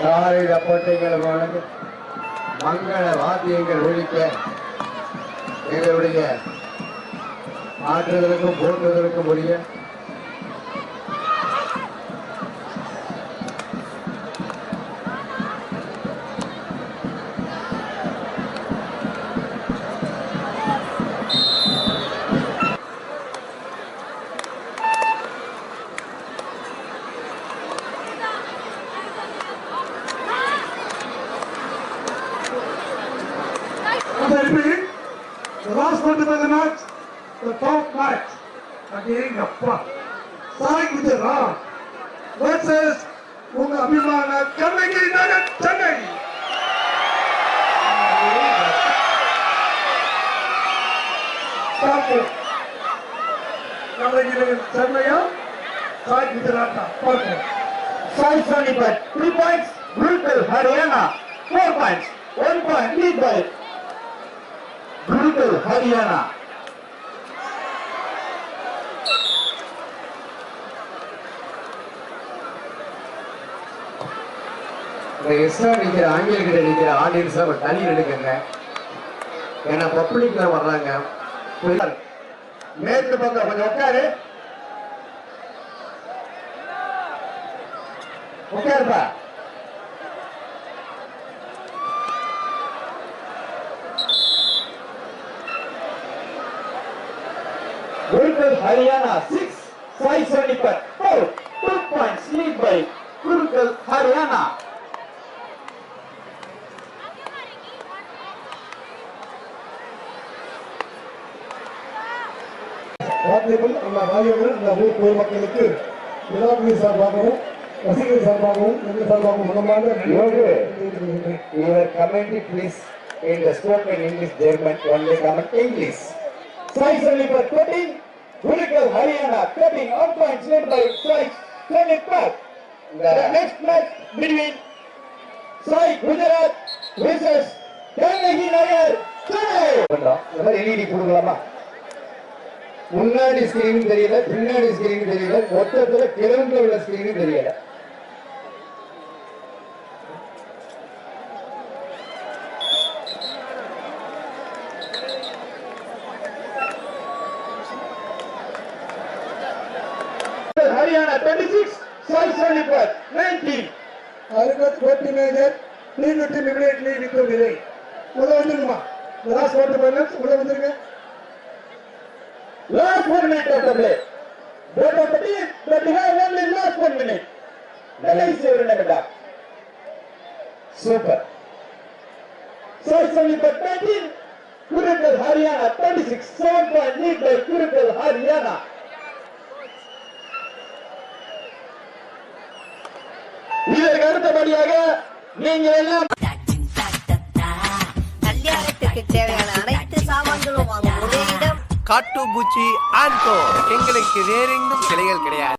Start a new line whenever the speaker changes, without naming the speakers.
சாலை போட்டிகள் வழங்க மங்கள வாத்தியங்கள் ஒழிக்க எங்களுடைய ஆற்றுதலுக்கும் போற்றுதலுக்கும் உரிய
the last one to the match, the top match again அப்பா. சாய் குஜராத் versus உங்க அபிமான கண்ணகி நகர் சென்னை. பார்ப்போம் கண்ணகி நகர் சென்னையா? சாய் குஜராத்தா பார்ப்போம்
SAI Sonipat three points Gurukul Haryana four points one point lead by Gurukul Haryana. இந்த எக்ஸ்ட்ரா நிற்கிற ஆங்கில கிட்ட நிற்கிற ஒரு தண்ணி எடுக்கங்க. ஏன்னா பப்ளிக்ல வர்றாங்க. மேற்கு பக்கம் கொஞ்சம் உட்காரு. உட்காருப்பா. Gurukul Haryana six five seventy per four two points lead by Gurukul Haryana
வாத்தியங்கள் அந்த வாத்தியங்கள் இந்த ஊர் பொதுமக்களுக்கு விழாக்குழு சார்பாகவும் ரசிகர்கள் சார்பாகவும் எங்கள் சார்பாகவும் மனமாக
யோகு. Your commentary please in the spoken English German only comment English. Sai Sanipat Gurukul Haryana cutting on points led by Sai Sanipat. The next match between Sai Gujarat versus Kanagi Nagar Chennai. இந்த மாதிரி LED கொடுக்கலாமா முன்னாடி screen தெரியல பின்னாடி screen தெரியல மொத்தத்துல கிரவுண்ட்ல உள்ள ஸ்கிரீன் தெரியல Haryana 26, Sai Sonipat 19.
Haripat voting major, please let him immediately become delay. Udavandiruma, the last vote of balance, Udavandirga.
Last one minute of the play. Vote of the team, but you have only last one minute. Delay is your name. Super. Sai Sonipat 19, Kurukal Haryana 26, 7.8 by Kurukal Haryana. இதற்கு அடுத்தபடியாக நீங்கள் எல்லாம்
கல்யாணத்துக்கு தேவையான அனைத்து சாமான்களும் வாங்கும் ஒரே இடம்.
காட்டு பூச்சி ஆன்கோ எங்களுக்கு வேறெங்கும் கிளைகள் கிடையாது.